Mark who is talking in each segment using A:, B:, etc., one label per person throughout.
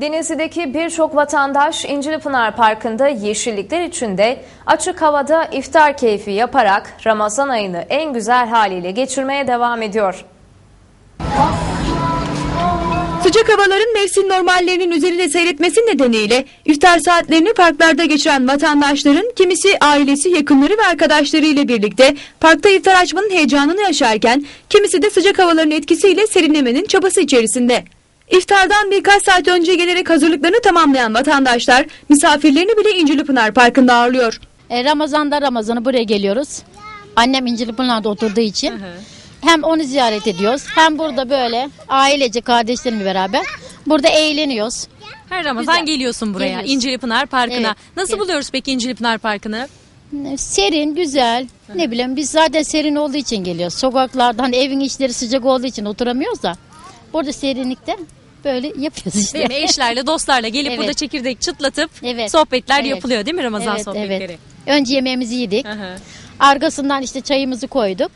A: Denizli'deki birçok vatandaş İncilipınar Parkı'nda yeşillikler içinde açık havada iftar keyfi yaparak Ramazan ayını en güzel haliyle geçirmeye devam ediyor.
B: Sıcak havaların mevsim normallerinin üzerinde seyretmesi nedeniyle iftar saatlerini parklarda geçiren vatandaşların kimisi ailesi, yakınları ve arkadaşları ile birlikte parkta iftar açmanın heyecanını yaşarken kimisi de sıcak havaların etkisiyle serinlemenin çabası içerisinde. İftardan birkaç saat önce gelerek hazırlıklarını tamamlayan vatandaşlar misafirlerini bile İncilipınar Parkı'nda ağırlıyor.
C: E, Ramazan'da Ramazan'ı buraya geliyoruz. Annem İncilipınar'da oturduğu için. Hem onu ziyaret ediyoruz hem burada böyle ailece kardeşlerimle beraber burada eğleniyoruz.
D: Her Ramazan
C: Güzel.
D: geliyorsun buraya
C: Geliyoruz.
D: İncilipınar Parkı'na.
C: Evet.
D: Nasıl
C: Evet.
D: buluyoruz peki İncilipınar Parkı'nı?
C: Serin, güzel. Ne bileyim biz zaten serin olduğu için geliyoruz. Sokaklarda hani evin içleri sıcak olduğu için oturamıyoruz da. Burada serinlikte böyle yapıyoruz işte.
D: Değil mi? Eşlerle, dostlarla gelip
C: Evet.
D: burada çekirdek çıtlatıp
C: Evet.
D: sohbetler
C: Evet.
D: yapılıyor değil mi Ramazan
C: Evet,
D: sohbetleri?
C: evet. Önce yemeğimizi yedik.
D: Hı.
C: Arkasından işte çayımızı koyduk.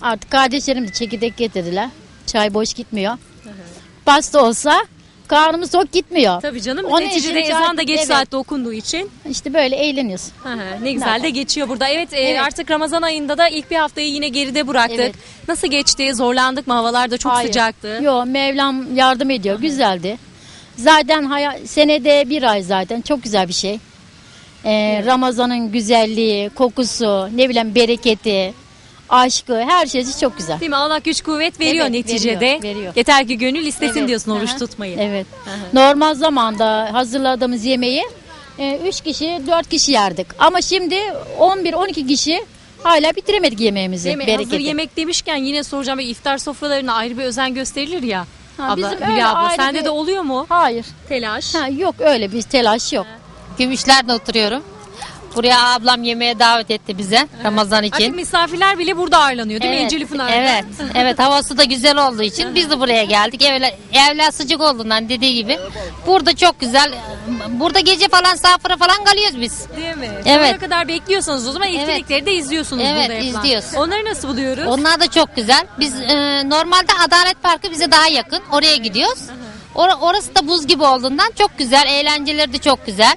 C: Artık kardeşlerim de çekirdek getirdiler. Çay boş gitmiyor. Pasta olsa karnımız tok gitmiyor.
D: Tabii canım.
C: Onun
D: Neticede
C: için
D: ezan da geç
C: evet.
D: saatte okunduğu için
C: İşte böyle eğleniyoruz.
D: Hı hı, ne güzel de geçiyor burada. Evet, e,
C: Evet.
D: artık Ramazan ayında da ilk bir haftayı yine geride bıraktık.
C: Evet.
D: Nasıl geçti? Zorlandık mı? Havalar da çok
C: Hayır.
D: sıcaktı.
C: Yo Mevlam yardım ediyor. Güzeldi. Zaten haya- senede bir ay zaten. Çok güzel bir şey. Ee, Ramazan'ın güzelliği, kokusu, ne bileyim bereketi, aşkı her şeysi çok güzel.
D: Değil mi? Allah güç kuvvet veriyor
C: Evet,
D: neticede.
C: veriyor, veriyor.
D: Yeter ki gönül istesin
C: Evet.
D: diyorsun oruç tutmayı.
C: Evet. Normal zamanda hazırladığımız yemeği 3 kişi 4 kişi yerdik. Ama şimdi 11-12 kişi hala bitiremedik yemeğimizi.
D: Değil mi?
C: bereketi.
D: Hazır yemek demişken yine soracağım. Bir iftar sofralarına ayrı bir özen gösterilir ya.
C: Ha,
D: abla,
C: bizim
D: Hülya
C: öyle
D: abla
C: ayrı
D: sende
C: bir-
D: de oluyor mu?
C: Hayır.
D: Telaş.
C: Ha, yok öyle bir telaş yok.
E: Gümüşler'de oturuyorum. Buraya ablam yemeğe davet etti bize Ramazan
D: Artık
E: için.
D: misafirler bile burada ağırlanıyor değil mi İncili Pınar'da?
E: evet, evet havası da güzel olduğu için biz de buraya geldik. Evler, evler sıcak olduğundan dediği gibi. Burada çok güzel. Burada gece falan safra falan kalıyoruz biz.
D: Değil mi?
E: Evet.
D: Sonuna kadar bekliyorsanız o zaman
E: Evet.
D: etkinlikleri de izliyorsunuz
E: Evet,
D: burada yapılan.
E: izliyoruz.
D: Onları nasıl buluyoruz?
E: Onlar da çok güzel. Biz e, normalde Adalet Parkı bize daha yakın. Oraya gidiyoruz. Or- orası da buz gibi olduğundan çok güzel. Eğlenceleri de çok güzel.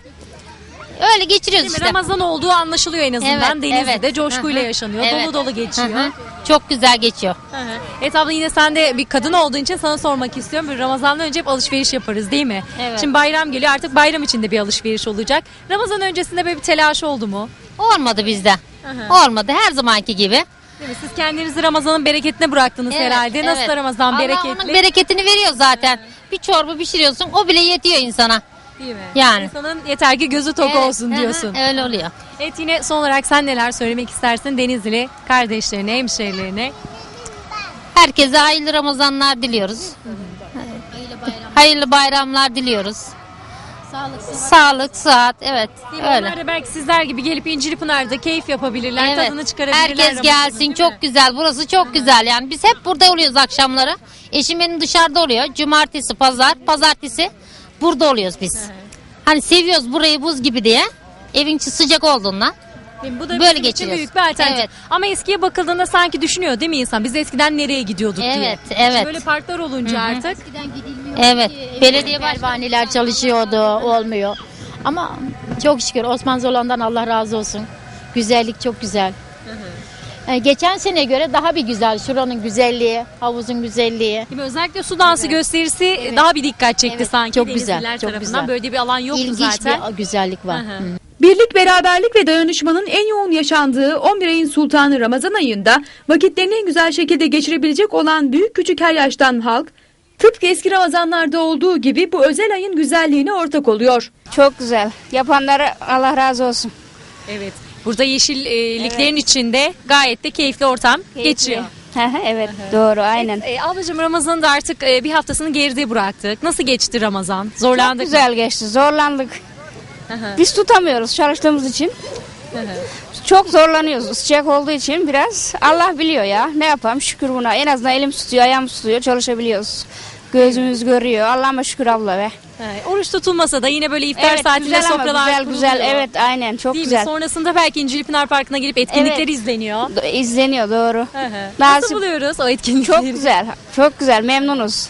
E: Öyle geçiriyoruz
D: Değil mi?
E: işte.
D: Ramazan olduğu anlaşılıyor en azından.
E: Evet,
D: Denizli'de
E: evet.
D: coşkuyla
E: Hı hı.
D: yaşanıyor.
E: Evet.
D: Dolu dolu geçiyor.
E: Hı hı. Çok güzel geçiyor.
D: Hı hı. Evet abla yine sen de bir kadın olduğun için sana sormak istiyorum. Böyle Ramazan'dan önce hep alışveriş yaparız değil mi?
E: Evet.
D: Şimdi bayram geliyor artık bayram içinde bir alışveriş olacak. Ramazan öncesinde böyle bir telaş oldu mu?
E: Olmadı bizde.
D: hı.
E: Olmadı her zamanki gibi.
D: Değil mi? Siz kendinizi Ramazan'ın bereketine bıraktınız
E: Evet,
D: herhalde. Nasıl
E: evet.
D: da Ramazan
E: Allah
D: bereketli?
E: onun bereketini veriyor zaten. Bir çorba pişiriyorsun o bile yetiyor insana.
D: Değil mi?
E: Yani.
D: İnsanın yeter ki gözü tok
E: Evet,
D: olsun
E: hı hı,
D: diyorsun.
E: Öyle oluyor.
D: Evet yine son olarak sen neler söylemek istersin Denizli kardeşlerine, hemşehrilerine?
E: Herkese hayırlı Ramazanlar diliyoruz. Hayırlı bayramlar diliyoruz. Sağlık, sıhhat, evet.
D: Onlar
E: Öyle.
D: da belki sizler gibi gelip İncilipınar'da keyif yapabilirler,
E: Evet.
D: tadını çıkarabilirler.
E: Herkes
D: Ramazan'ın,
E: gelsin
D: değil mi?
E: çok güzel. Burası çok güzel yani. Biz hep burada oluyoruz akşamları. Eşim benim dışarıda oluyor. Cumartesi, pazar, pazartesi burada oluyoruz biz. Hani seviyoruz burayı buz gibi diye. Evin içi sıcak olduğundan.
D: Değil mi? Bu da
E: Böyle
D: için
E: geçiriyoruz.
D: büyük bir alternatif.
E: Evet.
D: Ama eskiye bakıldığında sanki düşünüyor değil mi insan? Biz eskiden nereye gidiyorduk diye.
E: Evet, evet.
D: böyle parklar olunca artık.
E: Evet. Belediye baş...
C: Pervaneler çalışıyordu olmuyor. Ama çok şükür Osman Zolan'dan Allah razı olsun. Güzellik çok güzel. Ee, geçen sene göre daha bir güzel. Şuranın güzelliği, havuzun güzelliği.
D: Değil mi? Özellikle su dansı gösterisi daha bir dikkat çekti
C: Evet,
D: sanki
C: çok
D: Denizliler
C: güzel, çok
D: tarafından.
C: güzel.
D: Böyle bir alan yoktu
C: İlginç
D: zaten.
C: bir güzellik var.
D: Hı hı.
C: Hı.
B: Birlik, beraberlik ve dayanışmanın en yoğun yaşandığı 11 ayın sultanı Ramazan ayında vakitlerini en güzel şekilde geçirebilecek olan büyük küçük her yaştan halk, tıpkı eski Ramazanlarda olduğu gibi bu özel ayın güzelliğine ortak oluyor.
F: Çok güzel. Yapanlara Allah razı olsun.
D: Evet. Burada yeşilliklerin içinde gayet de keyifli ortam geçiyor.
F: Hı hı, evet doğru aynen.
D: E, ablacığım Ramazan'ı da artık e, bir haftasını geride bıraktık. Nasıl geçti Ramazan?
F: Çok
D: Zorlandık mı?
F: güzel geçti. Zorlandık. Biz tutamıyoruz çalıştığımız için. Çok zorlanıyoruz sıcak olduğu için biraz. Allah biliyor ya. Ne yapalım şükür buna. En azından elim tutuyor, ayağım tutuyor, çalışabiliyoruz. Gözümüz görüyor. Allah'ıma şükür abla be.
D: Evet, oruç tutulmasa da yine böyle iftar
F: evet
D: saatinde
F: güzel ama
D: sofralar
F: güzel güzel.
D: kuruluyor.
F: Evet aynen çok
D: Değil mi?
F: güzel.
D: Sonrasında belki İncilipınar Parkı'na gelip etkinlikler
F: Evet.
D: izleniyor.
F: Do- İzleniyor doğru.
D: Hı hı.
F: Nasip-
D: Nasıl buluyoruz o etkinlikleri?
F: Çok güzel. Çok güzel. Memnunuz.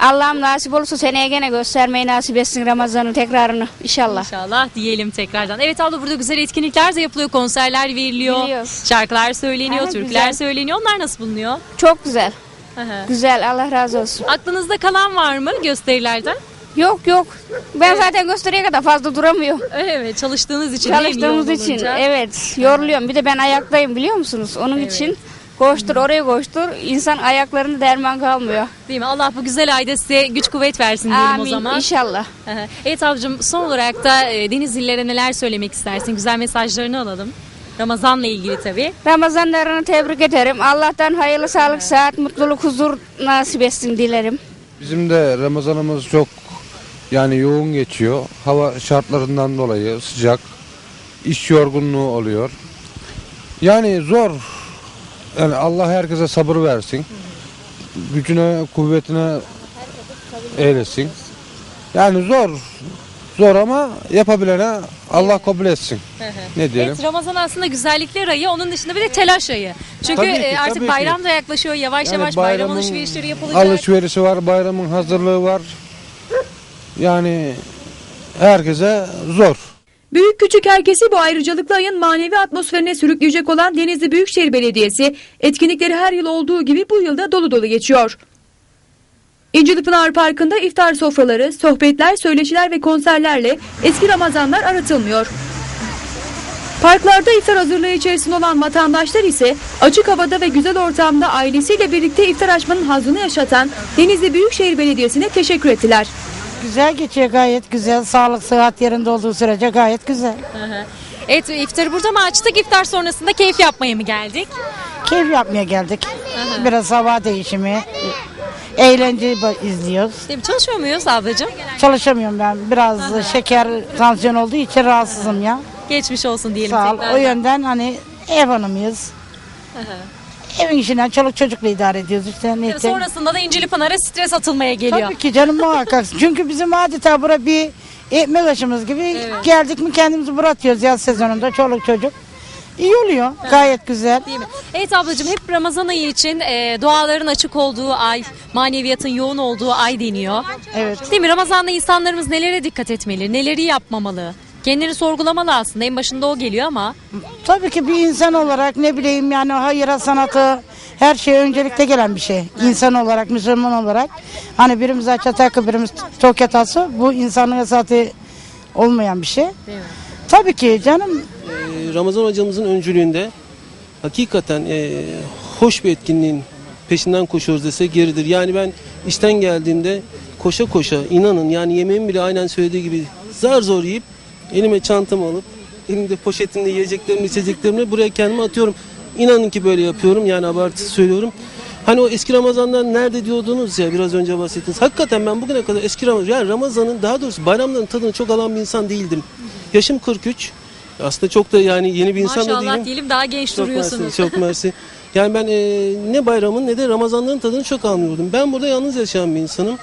F: Allah'ım nasip olursa seneye gene göstermeyi nasip etsin Ramazan'ın tekrarını inşallah.
D: İnşallah diyelim tekrardan. Evet abla burada güzel etkinlikler de yapılıyor. Konserler veriliyor.
F: Biliyoruz.
D: Şarkılar söyleniyor,
F: Aha,
D: türküler
F: güzel.
D: söyleniyor. Onlar nasıl bulunuyor?
F: Çok güzel.
D: Hı.
F: Güzel Allah razı olsun.
D: Aklınızda kalan var mı gösterilerden?
F: Yok yok. Ben zaten gösteriye kadar fazla duramıyorum.
D: Evet çalıştığınız için değil mi?
F: Çalıştığımız için
D: olunca?
F: evet yoruluyorum. Bir de ben ayaktayım biliyor musunuz? Onun için koştur oraya koştur. İnsan ayaklarında derman kalmıyor.
D: Değil mi? Allah bu güzel ayda size güç kuvvet versin diyelim o
F: Amin
D: zaman.
F: inşallah.
D: Hı hı. evet ablacığım son olarak da e, Denizlilere neler söylemek istersin? Güzel mesajlarını alalım. Ramazan'la ilgili tabii.
F: Ramazanlarını tebrik ederim. Allah'tan hayırlı sağlık, saat, mutluluk, huzur nasip etsin dilerim.
G: Bizim de Ramazanımız çok yani yoğun geçiyor. Hava şartlarından dolayı sıcak. iş yorgunluğu oluyor. Yani zor. Yani Allah herkese sabır versin. Gücüne, kuvvetine eylesin. Yani zor. Zor ama yapabilene Allah kabul etsin. Ne diyelim?
D: Evet Ramazan aslında güzellikler ayı. Onun dışında bir de telaş ayı. Çünkü
G: Tabii ki,
D: e, artık
G: tabii ki.
D: bayram da yaklaşıyor. Yavaş
G: Yani
D: yavaş bayram
G: bayramın
D: alışverişleri yapılacak.
G: Alışverişi var, bayramın hazırlığı var. Yani herkese zor.
B: Büyük küçük herkesi bu ayrıcalıklı ayın manevi atmosferine sürükleyecek olan Denizli Büyükşehir Belediyesi etkinlikleri her yıl olduğu gibi bu yılda dolu dolu geçiyor. İncilipınar Parkı'nda iftar sofraları, sohbetler, söyleşiler ve konserlerle eski Ramazanlar aratılmıyor. Parklarda iftar hazırlığı içerisinde olan vatandaşlar ise açık havada ve güzel ortamda ailesiyle birlikte iftar açmanın hazzını yaşatan Denizli Büyükşehir Belediyesi'ne teşekkür ettiler.
H: Güzel geçiyor gayet güzel. Sağlık sıhhat yerinde olduğu sürece gayet güzel.
D: Hı hı. Evet iftarı burada mı açtık? İftar sonrasında keyif yapmaya mı geldik?
H: Keyif yapmaya geldik. Biraz hava değişimi. Eğlence ba- izliyoruz.
D: Değil mi? Çalışıyor muyuz ablacığım?
H: Çalışamıyorum ben. Biraz şeker tansiyon olduğu için rahatsızım ya.
D: Geçmiş olsun diyelim
H: Sağ ol.
D: tekrardan.
H: O yönden hani ev hanımıyız. Evin işinden çoluk çocukla idare ediyoruz işte.
D: Tabii
H: Neyse.
D: Sonrasında da İncili Pınar'a stres atılmaya geliyor.
H: Tabii ki canım muhakkak. Çünkü bizim adeta bura bir ekmek aşımız gibi geldik mi kendimizi bırakıyoruz yaz sezonunda çoluk çocuk. İyi oluyor. Gayet güzel.
D: Değil mi? Evet ablacığım hep Ramazan ayı için e, duaların açık olduğu ay, maneviyatın yoğun olduğu ay deniyor.
H: Evet.
D: Değil mi? Ramazan'da insanlarımız nelere dikkat etmeli, neleri yapmamalı? Kendini sorgulamalı aslında. En başında o geliyor ama.
H: Tabii ki bir insan olarak ne bileyim yani hayıra sanatı her şey öncelikle gelen bir şey. İnsan olarak, Müslüman olarak. Hani birimiz Açatakı, birimiz Tokatası bu insanlık esatı olmayan bir şey. Tabii ki canım
I: Ramazan hocamızın öncülüğünde hakikaten e, hoş bir etkinliğin peşinden koşuyoruz dese geridir. Yani ben işten geldiğimde koşa koşa inanın yani yemeğimi bile aynen söylediği gibi zar zor yiyip elime çantamı alıp elimde poşetimde yiyeceklerimi içeceklerimi buraya kendime atıyorum. İnanın ki böyle yapıyorum yani abartı söylüyorum. Hani o eski Ramazanlar nerede diyordunuz ya biraz önce bahsettiniz. Hakikaten ben bugüne kadar eski Ramazan, yani Ramazan'ın daha doğrusu bayramların tadını çok alan bir insan değildim. Yaşım 43. Aslında çok da yani yeni bir insan da değilim.
D: Maşallah diyelim daha genç
I: Çok
D: duruyorsunuz.
I: mersi, çok mersi. Yani ben e, ne bayramın ne de Ramazanların tadını çok almıyordum. Ben burada yalnız yaşayan bir insanım.